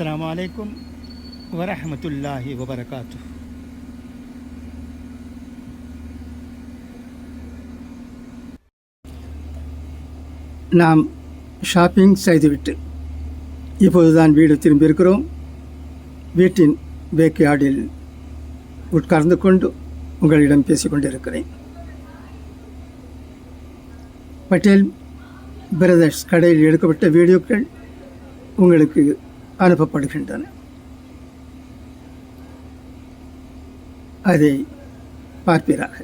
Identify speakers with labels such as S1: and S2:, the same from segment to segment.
S1: அஸ்லாம் வலைக்கும் வரமத்துல்லாஹி வபரகாத்து நாம் ஷாப்பிங் செய்துவிட்டு இப்போது தான் வீடு திரும்பியிருக்கிறோம். வீட்டின் பேக்யார்டில் உட்கார்ந்து கொண்டு உங்களிடம் பேசிக்கொண்டிருக்கிறேன் பட்டேல் பிரதர்ஸ் கடையில் எடுக்கப்பட்ட வீடியோக்கள் உங்களுக்கு அனுப்பப்படுகின்றன. அதை பார்ப்பீராக.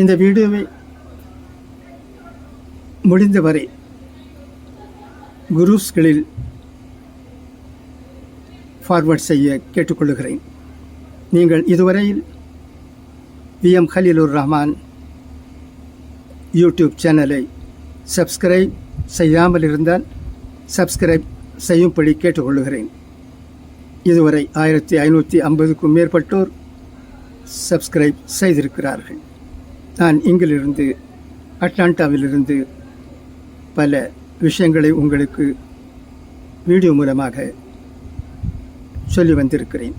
S1: இந்த வீடியோவை முடிந்தவரை குரூஸ்களில் ஃபார்வர்ட் செய்ய கேட்டுக்கொள்கிறேன் நீங்கள் இதுவரையில் V M Haleelur Rahman YouTube சேனலை சப்ஸ்கிரைப் செய்யாமல் இருந்தால் சப்ஸ்கிரைப் செய்யும்படி கேட்டுக்கொள்கிறேன். இதுவரை ஆயிரத்தி ஐநூற்றி ஐம்பதுக்கும் மேற்பட்டோர் சப்ஸ்கிரைப் செய்திருக்கிறார்கள். நான் இங்கிலிருந்து அட்லாண்டாவிலிருந்து பல விஷயங்களை உங்களுக்கு வீடியோ மூலமாக சொல்லி வந்திருக்கிறேன்.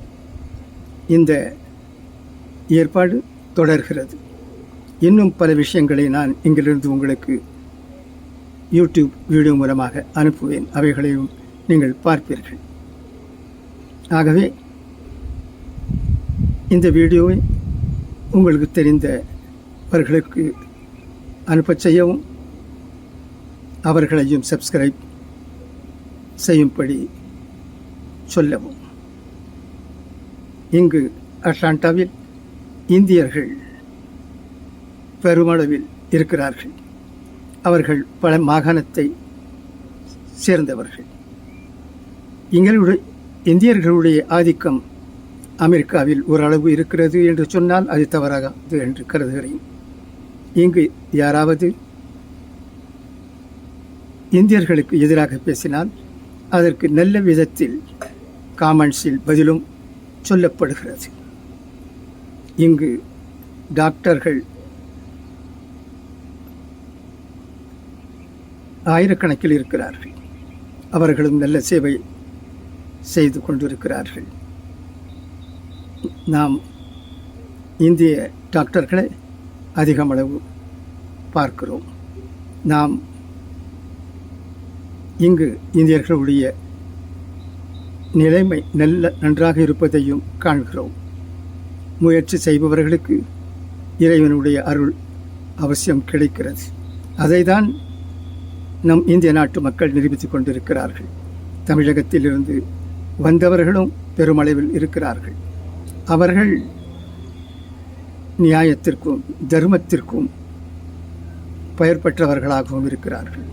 S1: இந்த ஏற்பாடு தொடர்கிறது. இன்னும் பல விஷயங்களை நான் இங்கிலிருந்து உங்களுக்கு யூடியூப் வீடியோ மூலமாக அனுப்புவேன். அவைகளையும் நீங்கள் பார்ப்பீர்கள். ஆகவே இந்த வீடியோவை உங்களுக்கு தெரிந்தவர்களுக்கு அனுப்பச் செய்யவும் அவர்களையும் சப்ஸ்கிரைப் செய்யும்படி சொல்லவும். இங்கு அட்லாண்டாவில் இந்தியர்கள் பெருமளவில் இருக்கிறார்கள். அவர்கள் பல மாகாணத்தை சேர்ந்தவர்கள். எங்களுடைய இந்தியர்களுடைய ஆதிக்கம் அமெரிக்காவில் ஓரளவு இருக்கிறது என்று சொன்னால் அது தவறாகாது என்று கருதுகிறேன். இங்கு யாராவது இந்தியர்களுக்கு எதிராக பேசினால் அதற்கு நல்ல விதத்தில் காமெண்ட்ஸில் பதிலும் சொல்லப்படுகிறது. இங்கு டாக்டர்கள் ஆயிரக்கணக்கில் இருக்கிறார்கள். அவர்களும் நல்ல சேவை செய்து கொண்டிருக்கிறார்கள். நாம் இந்திய டாக்டர்களை அதிகமளவு பார்க்கிறோம். நாம் இங்கு இந்தியர்களுடைய நிலைமை நல்ல நன்றாக இருப்பதையும் காண்கிறோம். முயற்சி செய்பவர்களுக்கு இறைவனுடைய அருள் அவசியம் கிடைக்கிறது. அதைதான் நம் இந்திய நாட்டு மக்கள் நிரூபித்துக் கொண்டிருக்கிறார்கள். தமிழகத்திலிருந்து வந்தவர்களும் பெருமளவில் இருக்கிறார்கள். அவர்கள் நியாயத்திற்கும் தர்மத்திற்கும் பெயர் பெற்றவர்களாகவும் இருக்கிறார்கள்.